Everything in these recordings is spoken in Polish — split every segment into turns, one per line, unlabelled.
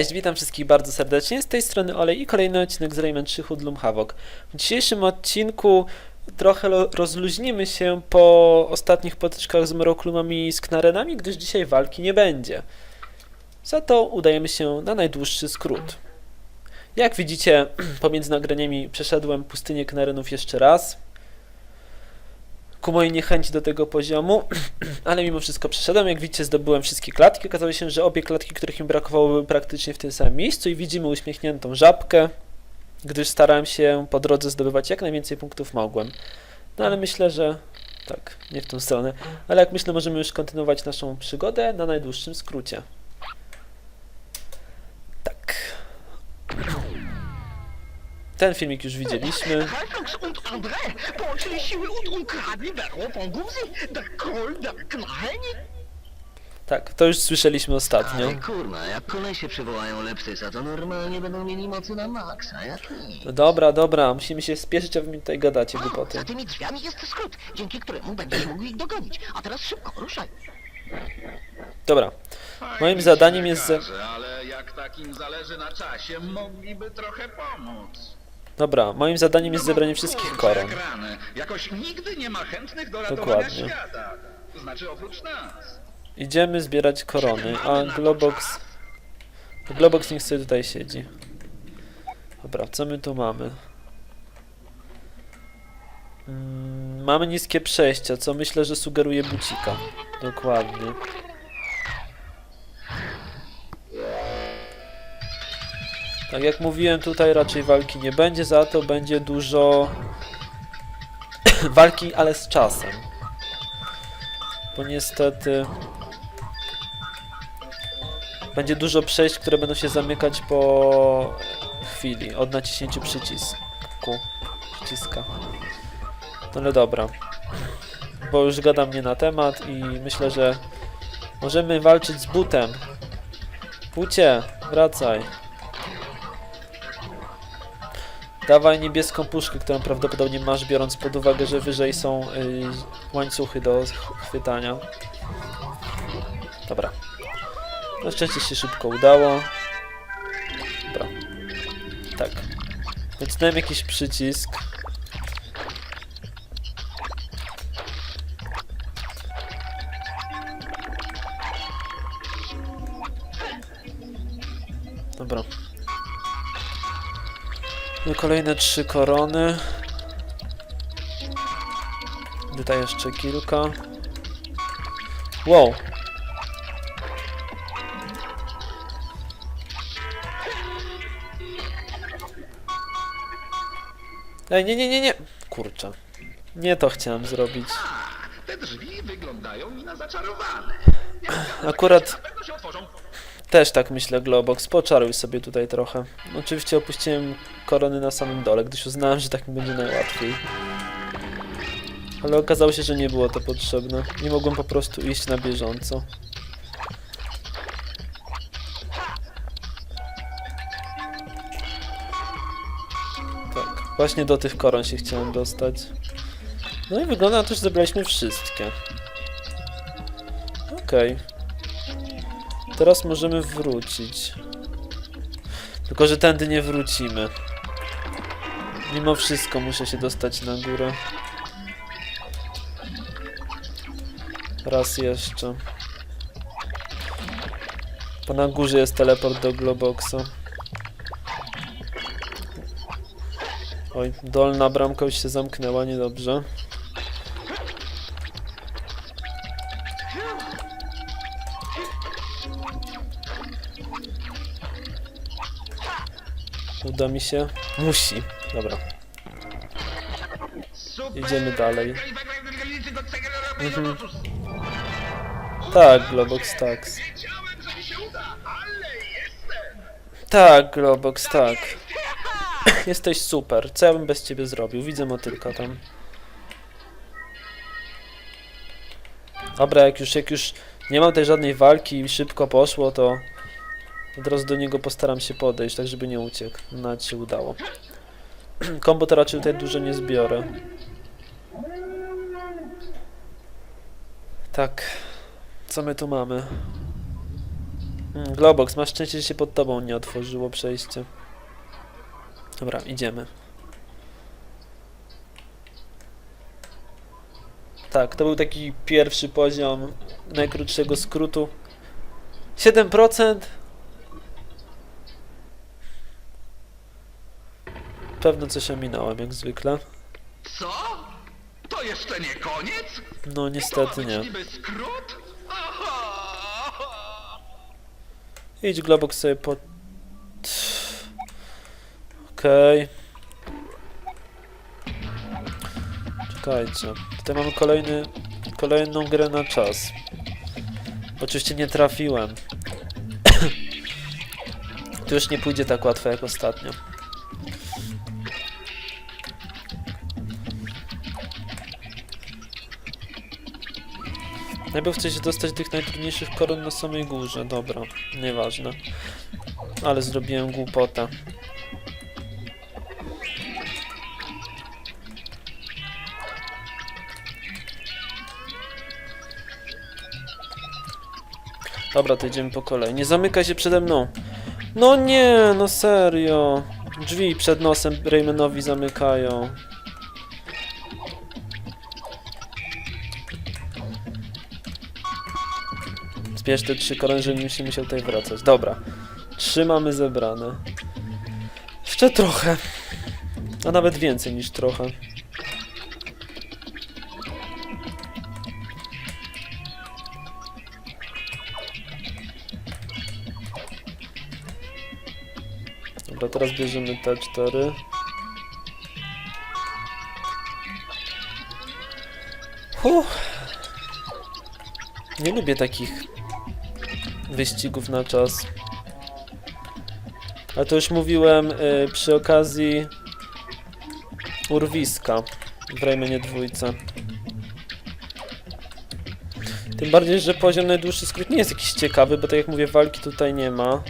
Cześć, witam wszystkich bardzo serdecznie. Z tej strony Olej i kolejny odcinek z Rayman 3 Hoodlum Havoc. W dzisiejszym odcinku trochę rozluźnimy się po ostatnich potyczkach z Mroklumami i z Knarenami, gdyż dzisiaj walki nie będzie. Za to udajemy się na najdłuższy skrót. Jak widzicie, pomiędzy nagraniami przeszedłem pustynię Knarenów jeszcze raz. Ku mojej niechęci do tego poziomu, ale mimo wszystko przeszedłem. Jak widzicie, zdobyłem wszystkie klatki. Okazało się, że obie klatki, których mi brakowało, były praktycznie w tym samym miejscu i widzimy uśmiechniętą żabkę, gdyż starałem się po drodze zdobywać jak najwięcej punktów mogłem. No ale myślę, że tak, nie w tą stronę. Ale jak myślę, możemy już kontynuować naszą przygodę na najdłuższym skrócie. Tak. Ten filmik już widzieliśmy.
Halflux und André połączyli siły und ukradli berło Pongumzy, der Król der Knalni.
Tak, to już słyszeliśmy ostatnio.
Ale kurna, jak kolesie przywołają Leptysa, to normalnie będą mieli mocy na maksa, jak nic.
No dobra, dobra, musimy się spieszyć, a wy mi tutaj gadacie
O,
głupoty.
za tymi drzwiami jest skrót, dzięki któremu będziesz mógł ich dogonić. A teraz szybko, ruszaj.
Dobra. Moim zadaniem jest... Ze...
Każe, ale jak takim zależy na czasie, mogliby trochę pomóc.
Dobra, moim zadaniem jest zebranie wszystkich koron.
Grane. Jakoś nigdy nie ma chętnych do ratowania
Dokładnie.
świata. Znaczy oprócz nas.
Idziemy zbierać korony, a Globox... Globox niech sobie tutaj siedzi. Dobra, co my tu mamy? Mm, mamy niskie przejścia, co myślę, że sugeruje bucika. Dokładnie. Tak jak mówiłem, tutaj raczej walki nie będzie, za to będzie dużo walki, ale z czasem. Bo niestety będzie dużo przejść, które będą się zamykać po chwili od naciśnięciu przycisku. Przyciska. No ale dobra. Bo już gadam nie na temat i myślę, że możemy walczyć z butem. Bucie, wracaj. Dawaj niebieską puszkę, którą prawdopodobnie masz, biorąc pod uwagę, że wyżej są y, łańcuchy do ch- chwytania. Dobra. Na szczęście się szybko udało. Dobra. Tak. Nacisnąłem jakiś przycisk. Kolejne trzy korony. Tutaj jeszcze kilka. Wow, Ej, nie, nie, nie, nie. Kurczę. Nie to chciałem zrobić.
Te drzwi wyglądają mi na zaczarowane.
Akurat
Na pewno się otworzą.
Też tak myślę, Globox. Poczaruj sobie tutaj trochę. Oczywiście opuściłem korony na samym dole, gdyż uznałem, że tak mi będzie najłatwiej. Ale okazało się, że nie było to potrzebne. Nie mogłem po prostu iść na bieżąco. Tak, właśnie do tych koron się chciałem dostać. No i wygląda na to, że zebraliśmy wszystkie. Okej. Teraz możemy wrócić. Tylko, że tędy nie wrócimy. Mimo wszystko muszę się dostać na górę. Raz jeszcze. Bo na górze jest teleport do Globoxa. Oj, dolna bramka już się zamknęła, niedobrze. Uda mi się? Musi. Dobra. Idziemy dalej. Mhm. Tak, Globox, tak. Tak, Globox, tak. Jesteś super. Co ja bym bez ciebie zrobił? Widzę motylka tam. Dobra, jak już, jak już nie mam tej żadnej walki i szybko poszło, to od razu do niego postaram się podejść, tak żeby nie uciekł. Nawet się udało. Kombo to raczej tutaj dużo nie zbiorę. Tak. Co my tu mamy? Mm, Globox, masz szczęście, że się pod tobą nie otworzyło przejście. Dobra, idziemy. Tak, to był taki pierwszy poziom najkrótszego skrótu. 7%. Pewno coś ominąłem, jak zwykle.
Co? To jeszcze nie koniec?
No
To ma
niestety
być
nie.
niby skrót? Aha!
Idź Globox sobie po... Okej. Czekajcie. Tutaj mamy kolejny, kolejną grę na czas. Oczywiście nie trafiłem. tu już nie pójdzie tak łatwo jak ostatnio. Najpierw chcę się dostać do tych najtrudniejszych koron na samej górze. Dobra, nieważne. Ale zrobiłem głupotę. Dobra, to idziemy po kolei. Nie zamykaj się przede mną. No nie, no serio. Drzwi przed nosem Raymanowi zamykają. Zbierz te trzy żeby nie się tutaj wracać. Dobra. Trzy mamy zebrane. Jeszcze trochę. A nawet więcej niż trochę. Dobra, teraz bierzemy te cztery. Uff. Nie lubię takich wyścigów na czas. A to już mówiłem y, przy okazji urwiska w Raymanie dwójce. Tym bardziej, że poziom najdłuższy skrót nie jest jakiś ciekawy, bo tak jak mówię, walki tutaj nie ma.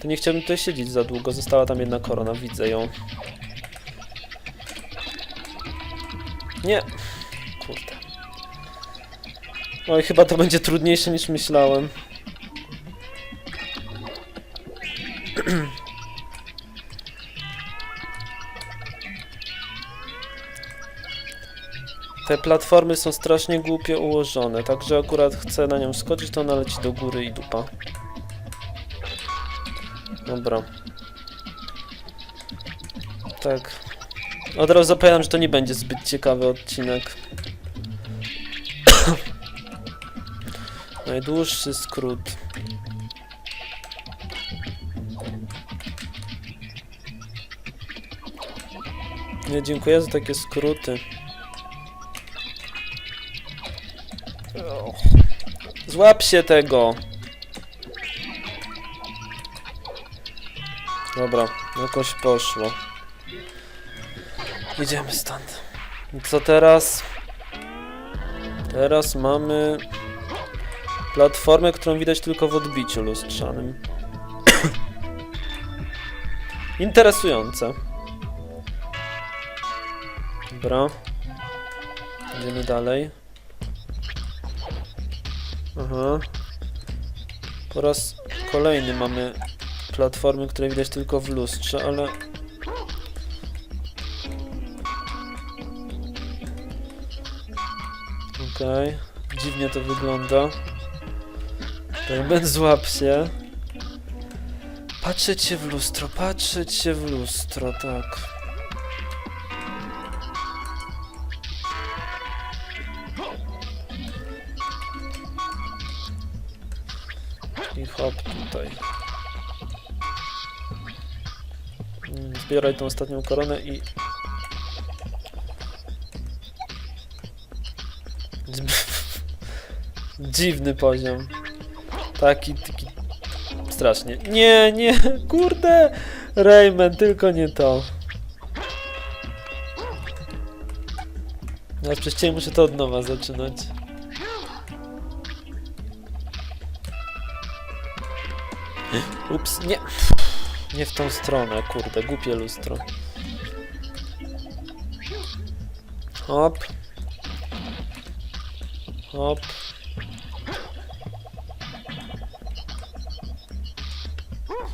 To nie chciałbym tutaj siedzieć za długo. Została tam jedna korona, widzę ją. Nie. Kurde. Oj, chyba to będzie trudniejsze niż myślałem. Te platformy są strasznie głupio ułożone, także akurat chcę na nią skoczyć, to ona leci do góry i dupa. Dobra. Tak. Od razu zapowiadam, że to nie będzie zbyt ciekawy odcinek. Najdłuższy skrót. Nie, dziękuję za takie skróty. Złap się tego! Dobra, jakoś poszło. Idziemy stąd. Co teraz? Teraz mamy platformę, którą widać tylko w odbiciu lustrzanym. Interesujące. Dobra. Idziemy dalej. Aha. Po raz kolejny mamy platformy, które widać tylko w lustrze, ale... Okej, dziwnie to wygląda. Rayman, złap się. Patrzeć się w lustro, patrzeć się w lustro, tak. Zbieraj tą ostatnią koronę i... Dziwny poziom. Taki, taki... Strasznie. Nie, nie, kurde! Rayman, tylko nie to. Ja przez ciebie muszę to od nowa zaczynać. Ups, nie. Nie w tą stronę, kurde, głupie lustro. Hop. Hop.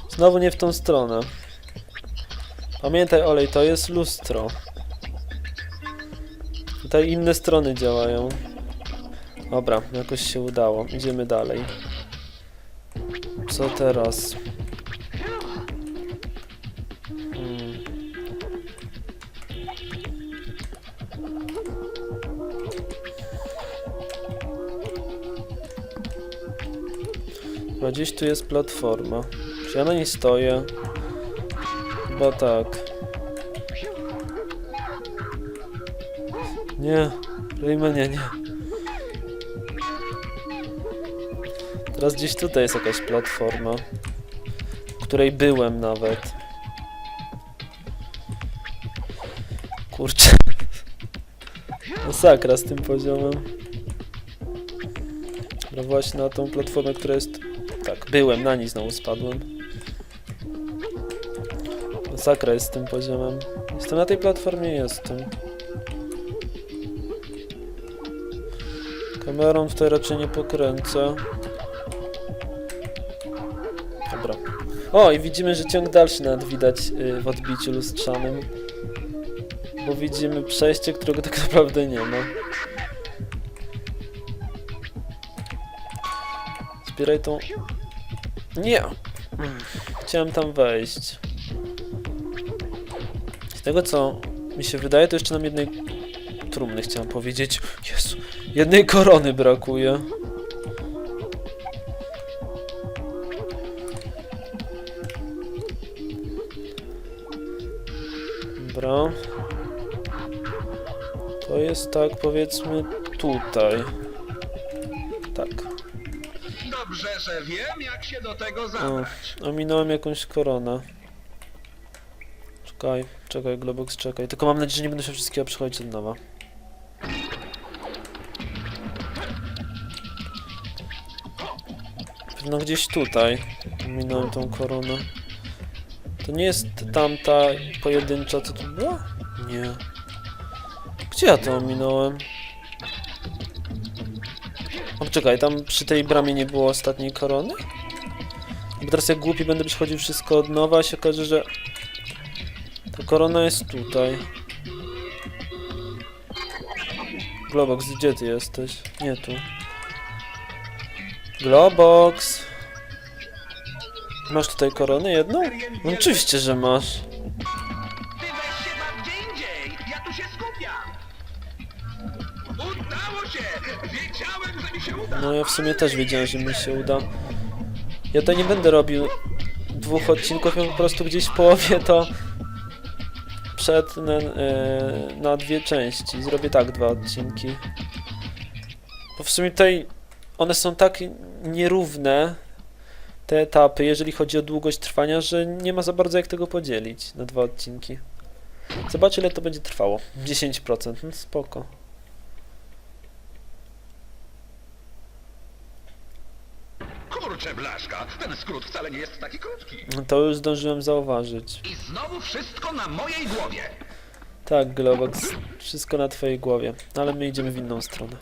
Znowu nie w tą stronę. Pamiętaj, Olej, to jest lustro. Tutaj inne strony działają. Dobra, jakoś się udało. Idziemy dalej. Co teraz? Chyba gdzieś tu jest platforma. Czy ja na niej stoję? Chyba tak. Nie, Raymanie, nie. Teraz gdzieś tutaj jest jakaś platforma, której byłem nawet. Kurczę. Masakra z tym poziomem. No właśnie na tą platformę, która jest... Byłem, na niej znowu spadłem. Masakra jest z tym poziomem. Jestem na tej platformie, jestem. Kamerą tutaj raczej nie pokręcę. Dobra. O, i widzimy, że ciąg dalszy nawet widać y, w odbiciu lustrzanym. Bo widzimy przejście, którego tak naprawdę nie ma. Zbieraj tą... Nie! Chciałem tam wejść. Z tego co mi się wydaje, to jeszcze nam jednej trumny chciałem powiedzieć. Jezu, jednej korony brakuje. Dobra. To jest tak, powiedzmy, tutaj.
Że wiem, jak się do tego
O,
zabrać.
ominąłem jakąś koronę. Czekaj, czekaj, Globox, czekaj. Tylko mam nadzieję, że nie będę się wszystkiego przechodzić od nowa. Pewno gdzieś tutaj ominąłem tą koronę. To nie jest tamta pojedyncza, co tu była? Nie. Gdzie ja to ominąłem? Czekaj, tam przy tej bramie nie było ostatniej korony? Bo teraz jak głupi będę przechodził wszystko od nowa, się okaże, że ta korona jest tutaj. Globox, gdzie ty jesteś? Nie tu. Globox! Masz tutaj koronę jedną? No oczywiście, że masz.
Ty się gdzie indziej! Ja tu się skupiam! Udało się! Wiedziałem, że mi się uda!
No ja w sumie też wiedziałem, że mi się uda. Ja to nie będę robił dwóch odcinków, ja po prostu gdzieś w połowie to przetnę e, na dwie części. Zrobię tak dwa odcinki. Bo w sumie tutaj one są tak nierówne, te etapy, jeżeli chodzi o długość trwania, że nie ma za bardzo jak tego podzielić na dwa odcinki. Zobacz ile to będzie trwało. 10%, no spoko.
Kurczę, Blaszka, ten skrót wcale nie jest taki krótki.
No To już zdążyłem zauważyć.
I znowu wszystko na mojej głowie.
Tak, Globox, wszystko na twojej głowie, ale my idziemy w inną stronę.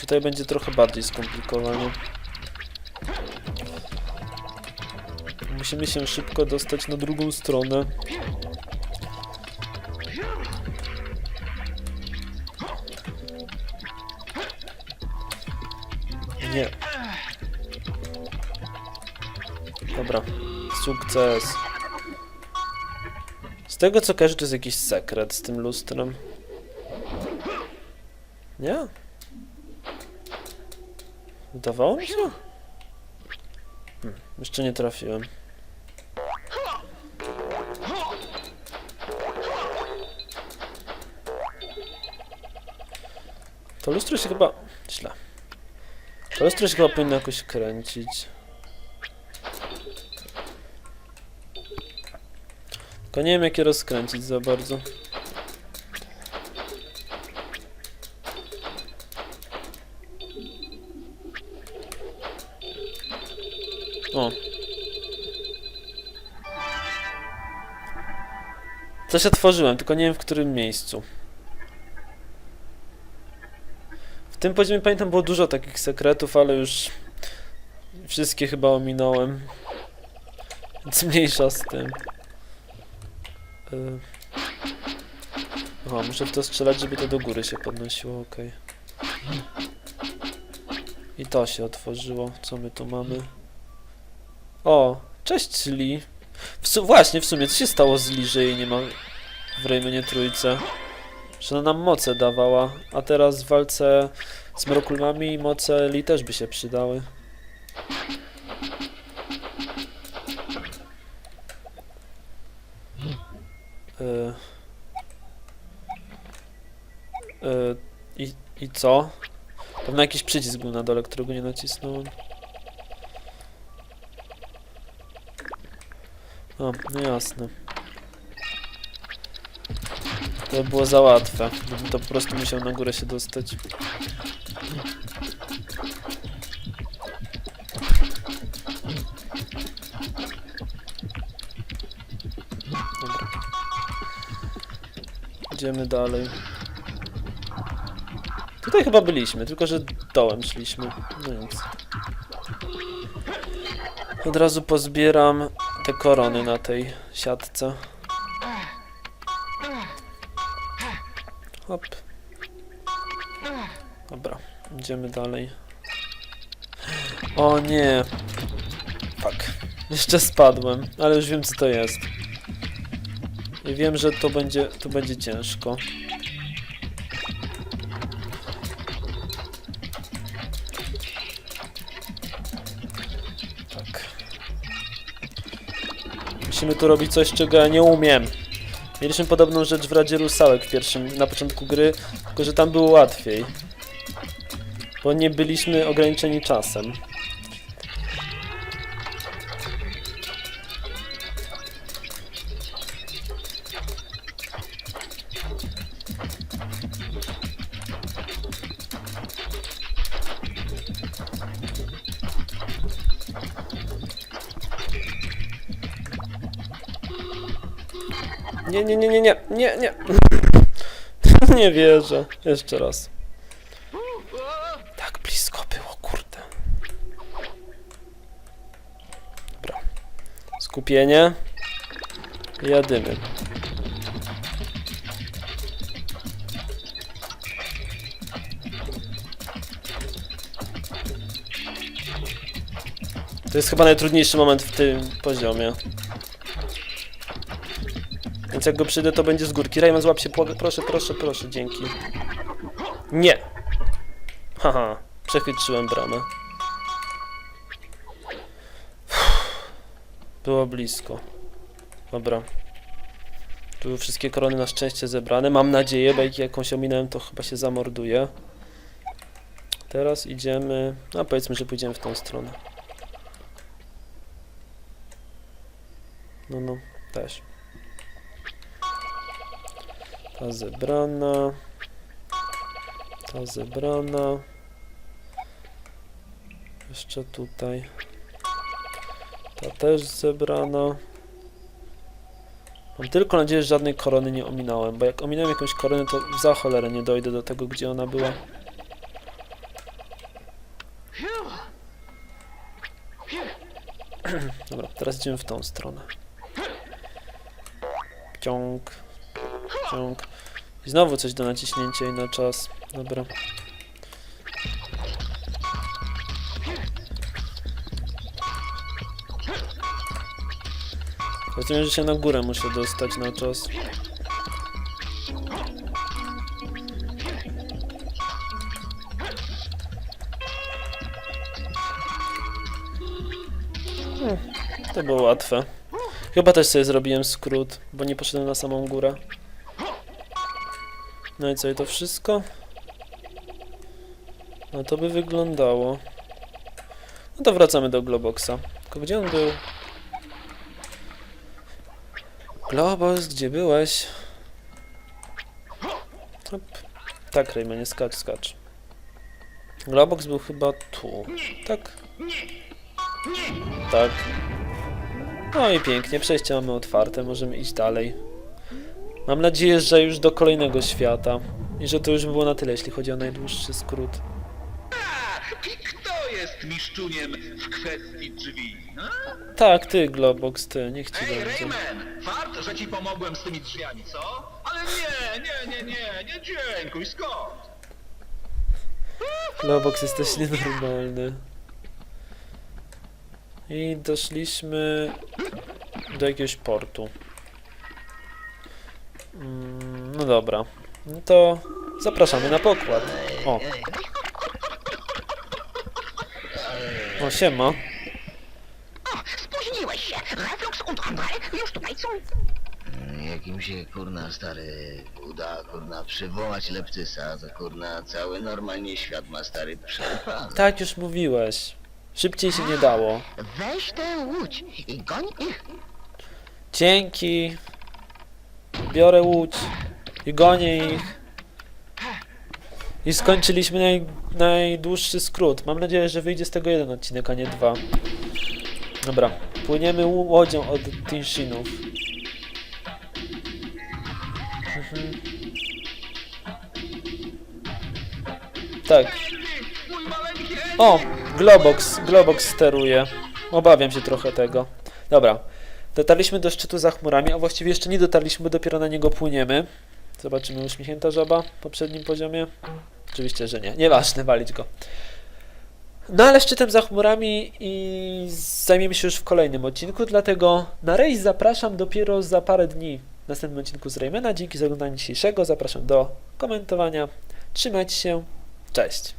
Tutaj będzie trochę bardziej skomplikowanie. Musimy się szybko dostać na drugą stronę. Nie. Dobra, sukces. Z tego co kojarzę, to jest jakiś sekret z tym lustrem. Nie? Udawało mi się? Hmm, jeszcze nie trafiłem. To lustro się chyba... źle. To lustro się chyba powinno jakoś kręcić. Tylko nie wiem jak je rozkręcić za bardzo. O. Coś otworzyłem, tylko nie wiem w którym miejscu. W tym poziomie pamiętam było dużo takich sekretów, ale już wszystkie chyba ominąłem. Więc mniejsza z tym. Y... Aha, muszę w to strzelać, żeby to do góry się podnosiło, okej. I to się otworzyło. Co my tu mamy? O, cześć Lee. W właśnie, w sumie, co się stało z Lee, że jej nie ma w Raymanie Trójce? Że ona nam moce dawała, a teraz w walce z Mrokulmami moce Lee też by się przydały. Y... Y... I, I co? Pewno jakiś przycisk był na dole, którego nie nacisnąłem. O, no jasne. To by było za łatwe. Gdybym to po prostu musiał na górę się dostać. Idziemy dalej. Tutaj chyba byliśmy, tylko że dołem szliśmy. No nic. Od razu pozbieram te korony na tej siatce. Hop. Dobra, idziemy dalej. O nie. Fuck. Jeszcze spadłem, ale już wiem co to jest. I wiem, że to będzie, to będzie ciężko. Tak. Musimy tu robić coś, czego ja nie umiem. Mieliśmy podobną rzecz w Radzie Rusałek w pierwszym, na początku gry, tylko że tam było łatwiej. Bo nie byliśmy ograniczeni czasem. Nie, nie, nie, nie, wierzę. Jeszcze raz. Tak blisko było, kurde. Dobra. Skupienie. Jadymy. To jest chyba najtrudniejszy moment w tym poziomie. Jak go przyjdę, to będzie z górki. Rayman, złap się, płag- proszę, proszę, proszę, dzięki. Nie! Haha, przechytrzyłem bramę. Było blisko. Dobra. Tu były wszystkie korony na szczęście zebrane. Mam nadzieję, bo jak jakąś ominąłem, to chyba się zamorduje. Teraz idziemy... No powiedzmy, że pójdziemy w tą stronę. No, no, też. Ta zebrana. Ta zebrana. Jeszcze tutaj. Ta też zebrana. Mam tylko nadzieję, że żadnej korony nie ominąłem, bo jak ominąłem jakąś koronę, to za cholerę nie dojdę do tego, gdzie ona była. Dobra, teraz idziemy w tą stronę. Ciąg. Ciąg. I znowu coś do naciśnięcia i na czas. Dobra. Rozumiem, że się na górę muszę dostać na czas. Hmm, to było łatwe. Chyba też sobie zrobiłem skrót, bo nie poszedłem na samą górę. No i co, i to wszystko? No to by wyglądało. No to wracamy do Globoxa. Tylko gdzie on był? Globos, gdzie byłeś? Hop. Tak, Raymanie, skacz, skacz. Globox był chyba tu. Tak? Tak. No i pięknie, przejście mamy otwarte, możemy iść dalej. Mam nadzieję, że już do kolejnego świata. I że to już było na tyle, jeśli chodzi o najdłuższy skrót.
I kto jest jest miszczuniem w kwestii drzwi? A?
Tak, ty, Globox, ty, niech ci
Ej,
będzie.
Rayman! Fart, że ci pomogłem z tymi drzwiami, co? Ale nie, nie, nie, nie, nie dziękuj, skąd?
Globox, jesteś nienormalny. I doszliśmy do jakiegoś portu. Mm, No dobra. No to zapraszamy na pokład. O. O, siema.
O, spóźniłeś się. Reflux und André już tutaj są.
Jak im się, kurna, stary, uda, kurna, przywołać leptysa, to, kurna, cały normalnie świat ma, stary, przerwany.
Tak już mówiłeś. Szybciej się nie dało.
Weź tę łódź i goń ich.
Dzięki. Biorę łódź i gonię ich. I skończyliśmy naj, najdłuższy skrót. Mam nadzieję, że wyjdzie z tego jeden odcinek, a nie dwa. Dobra, płyniemy łodzią od Tinshinów. Mhm. Tak. O! Globox, Globox steruje. Obawiam się trochę tego. Dobra. Dotarliśmy do szczytu za chmurami, a właściwie jeszcze nie dotarliśmy, bo dopiero na niego płyniemy. Zobaczymy uśmiechnięta żaba w poprzednim poziomie. Oczywiście, że nie. Nieważne, walić go. No ale szczytem za chmurami i zajmiemy się już w kolejnym odcinku, dlatego na rejs zapraszam dopiero za parę dni w następnym odcinku z Raymana. Dzięki za oglądanie dzisiejszego. Zapraszam do komentowania. Trzymajcie się. Cześć.